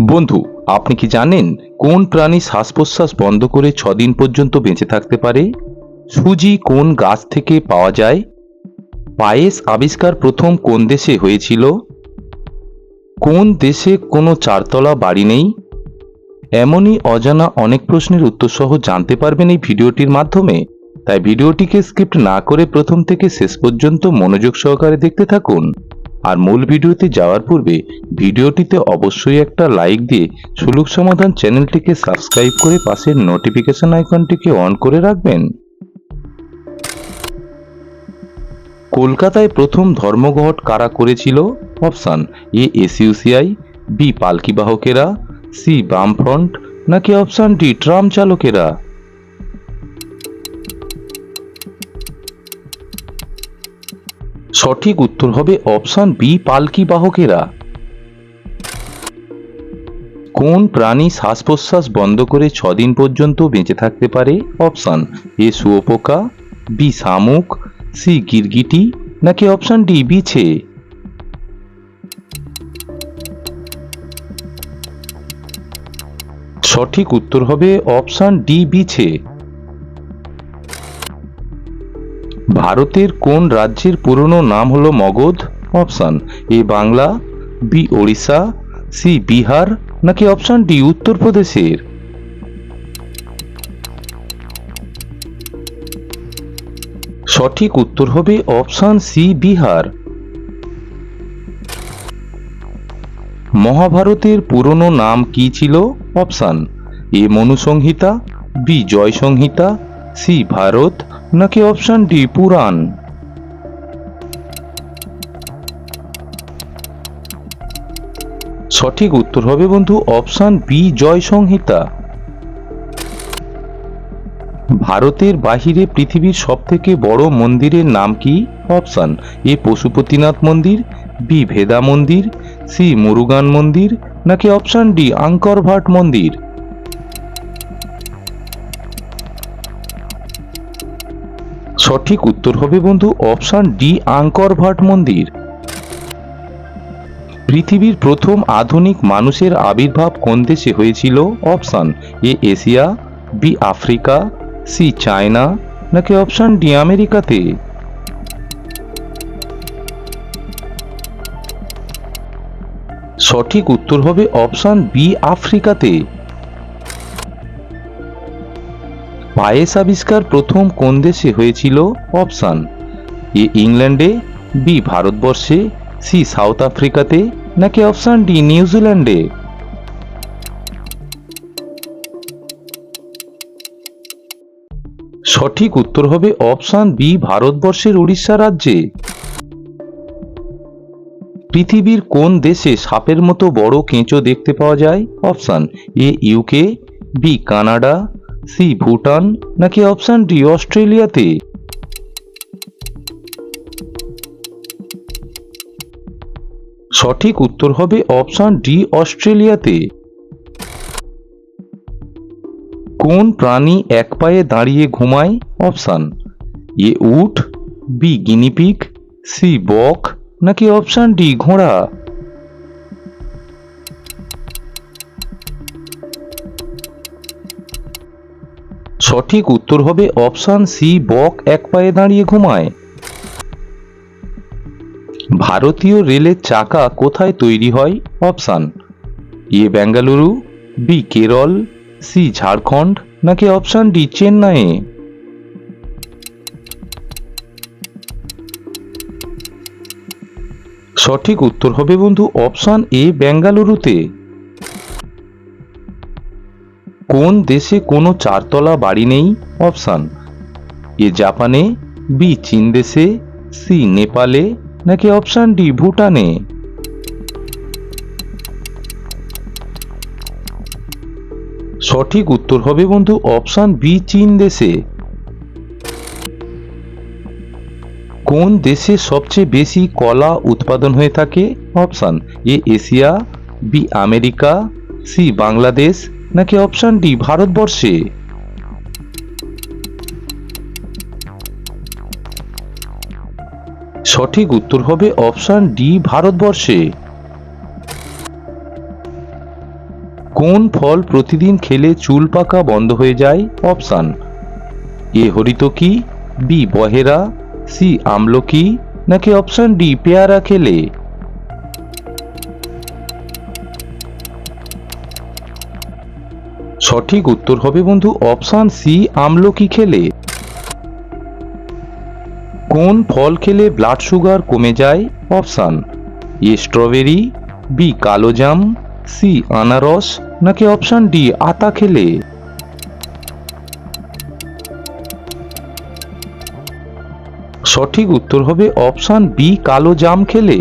বন্ধু, আপনি কি জানেন কোন প্রাণী শ্বাস প্রশ্বাস বন্ধ করে ছদিন পর্যন্ত বেঁচে থাকতে পারে? সুজি কোন গাছ থেকে পাওয়া যায়? পায়েস আবিষ্কার প্রথম কোন দেশে হয়েছিল? কোন দেশে কোনো চারতলা বাড়ি নেই? এমনই অজানা অনেক প্রশ্নের উত্তর সহ জানতে পারবেন এই ভিডিওটির মাধ্যমে। তাই ভিডিওটিকে স্কিপ্ট না করে প্রথম থেকে শেষ পর্যন্ত মনোযোগ সহকারে দেখতে থাকুন। আর মূল ভিডিওতে যাওয়ার পূর্বে ভিডিওটিতে অবশ্যই একটা লাইক দিয়ে সুলুক সমাধান চ্যানেলটিকে সাবস্ক্রাইব করে পাশের নোটিফিকেশন আইকনটিকে অন করে রাখবেন। কলকাতায় প্রথম ধর্মঘট কারা করেছিল? অপশান এ এসইউসিআই, বি পালকি বাহকেরা, সি বামফ্রন্ট, নাকি অপশান ডি ট্রাম চালকেরা? সঠিক উত্তর হবে অপশান বি, পালকি বাহকেরা। কোন প্রাণী শ্বাস প্রশ্বাস বন্ধ করে ছদিন পর্যন্ত বেঁচে থাকতে পারে? অপশান এ, শুয়োপোকা, বি, শামুক, সি, গিরগিটি, নাকি অপশান ডি, বিছে? সঠিক উত্তর হবে অপশান ডি, বিছে। ভারতের কোন রাজ্যের পুরনো নাম হলো Magadh? Option A Bangla B Odisha C Bihar, নাকি অপশান ডি উত্তরপ্রদেশের? সঠিক উত্তর হবে অপশান সি বিহার। মহাভারতের পুরনো নাম কি ছিল? Option A Manusamhita B Jay Samhita C Bharat, নাকি অপশান ডি পুরাণ? সঠিক উত্তর হবে বন্ধু অপশান বি জয় সংহিতা। ভারতের বাহিরে পৃথিবীর সবথেকে বড় মন্দিরের নাম কি? অপশান এ পশুপতিনাথ মন্দির বি ভেদা মন্দির সি মুরুগান মন্দির, নাকি অপশান ডি আঙ্কর ভাট মন্দির? সঠিক উত্তর হবে বন্ধু অপশান ডি, আঙ্কর ভাট মন্দির। পৃথিবীর প্রথম আধুনিক মানুষের আবির্ভাব কোন দেশে হয়েছিল? Option A, Asia, B, Africa, C, China, নাকি অপশান ডি, আমেরিকাতে? সঠিক উত্তর হবে অপশান বি, আফ্রিকাতে। পায়েস আবিষ্কার প্রথম কোন দেশে হয়েছিল? অপশান, এ ইংল্যান্ডে, বি ভারতবর্ষে, সি সাউথ আফ্রিকাতে, নাকি অপশান ডি নিউজিল্যান্ডে? সঠিক উত্তর হবে অপশান বি ভারতবর্ষের উড়িষ্যা রাজ্যে। পৃথিবীর কোন দেশে সাপের মতো বড় কেঁচো দেখতে পাওয়া যায়? Option, A UK, B Canada C, Bhutan, নাকি অপশান ডি, অস্ট্রেলিয়াতে? সঠিক উত্তর হবে অপশান ডি, অস্ট্রেলিয়াতে। কোন প্রাণী এক পায়ে দাঁড়িয়ে ঘুমায়? অপশান এ, উট, বি গিনিপিক সি, বক, নাকি অপশান ডি, ঘোড়া? সঠিক উত্তর হবে অপশান সি, বক এক পায়ে দাঁড়িয়ে ঘুমায়। ভারতীয় রেলের চাকা কোথায় তৈরি হয়? Option A, Bengaluru, B, Kerala, C, Jharkhand, নাকি অপশান ডি চেন্নাইয়ে সঠিক উত্তর হবে বন্ধু অপশান এ, বেঙ্গালুরুতে। কোন দেশে কোনো চারতলা বাড়ি নেই? অপশান, এ জাপানে, বি চীন দেশে, সি নেপালে, নাকি অপশান ডি ভুটানে? সঠিক উত্তর হবে বন্ধু অপশান বি চীন দেশে। কোন দেশে সবচেয়ে বেশি কলা উৎপাদন হয়ে থাকে? Option, A Asia, B America, C Bangladesh নাকি অপশন ডি ভারতবর্ষে? সঠিক উত্তর হবে অপশন ডি ভারতবর্ষে। কোন ফল প্রতিদিন খেলে চুল পাকা বন্ধ হয়ে যায়? অপশান এ হরিতকি বি বহেরা সি আমলকি, নাকি অপশান ডি পেয়ারা খেলে? সঠিক উত্তর হবে বন্ধু অপশান সি, আমলকি খেলে। কোন ফল খেলে ব্লাড সুগার কমে যায়? অপশান এ স্ট্রবেরি বি কালোজাম সি, আনারস, নাকি অপশান ডি, আতা খেলে? সঠিক উত্তর হবে অপশান বি, কালো জাম খেলে।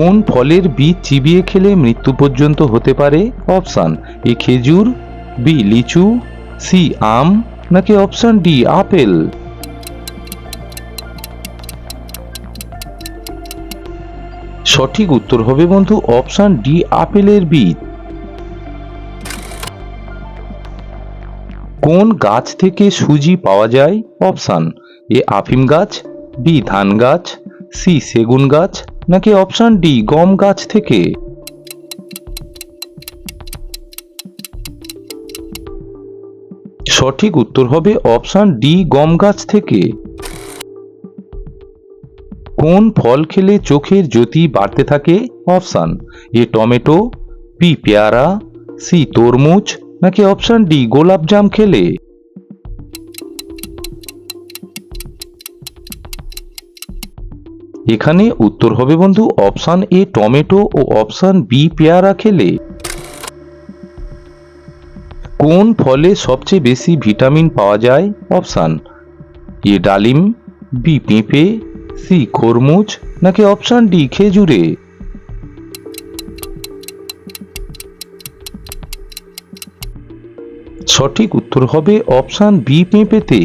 কোন ফলের বীজ চিবিয়ে খেলে মৃত্যু পর্যন্ত হতে পারে অপশান এ খেজুর, বি লিচু, সি আম, নাকি অপশান ডি আপেল। সঠিক উত্তর হবে বন্ধু অপশান ডি আপেলের বীজ। কোন গাছ থেকে সুজি পাওয়া যায়? অপশান এ আফিম গাছ, বি ধান গাছ, সি সেগুন গাছ নাকি অপশান ডি, গম গাছ থেকে? সঠিক উত্তর হবে অপশান ডি, গম গাছ থেকে। কোন ফল খেলে চোখের জ্যোতি বাড়তে থাকে? অপশান এ, টমেটো, বি, পেয়ারা, সি, তরমুজ, নাকি অপশান ডি গোলাপজাম খেলে? এখানে উত্তর হবে বন্ধু অপশান এ টমেটো ও অপশান বি পেয়ারা খেলে। কোন ফলে সবচেয়ে বেশি ভিটামিন পাওয়া যায়? অপশান এ ডালিম বি পেঁপে সি খরমুজ নাকি অপশান ডি খেজুরে? সঠিক উত্তর হবে অপশান বি পেঁপেতে।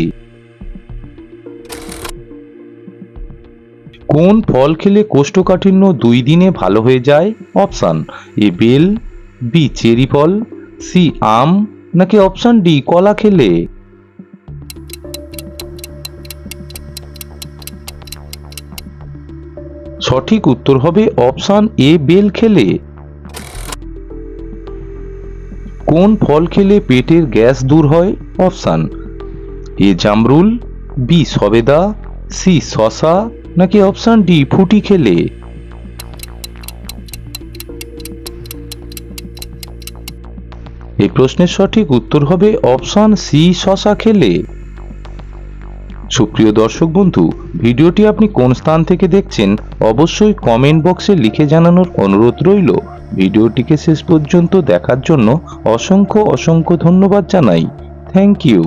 কোন ফল খেলে কোষ্ঠকাঠিন্য দুই দিনে ভালো হয়ে যায়? অপশান এ বেল বি, চেরি ফল, সি, আম, নাকি অপশান ডি, কলা খেলে? সঠিক উত্তর হবে অপশান এ, বেল খেলে। কোন ফল খেলে পেটের গ্যাস দূর হয়? অপশান, এ, জামরুল, বি, সবেদা, সি শশা নাকি অপশান ডি, ফুটি খেলে? এই প্রশ্নের সঠিক উত্তর হবে অপশান সি, শশা খেলে। সুপ্রিয় দর্শক বন্ধু, ভিডিওটি আপনি কোন স্থান থেকে দেখছেন অবশ্যই কমেন্ট বক্সে লিখে জানানোর অনুরোধ রইল। ভিডিওটিকে শেষ পর্যন্ত দেখার জন্য অসংখ্য অসংখ্য ধন্যবাদ জানাই। Thank you.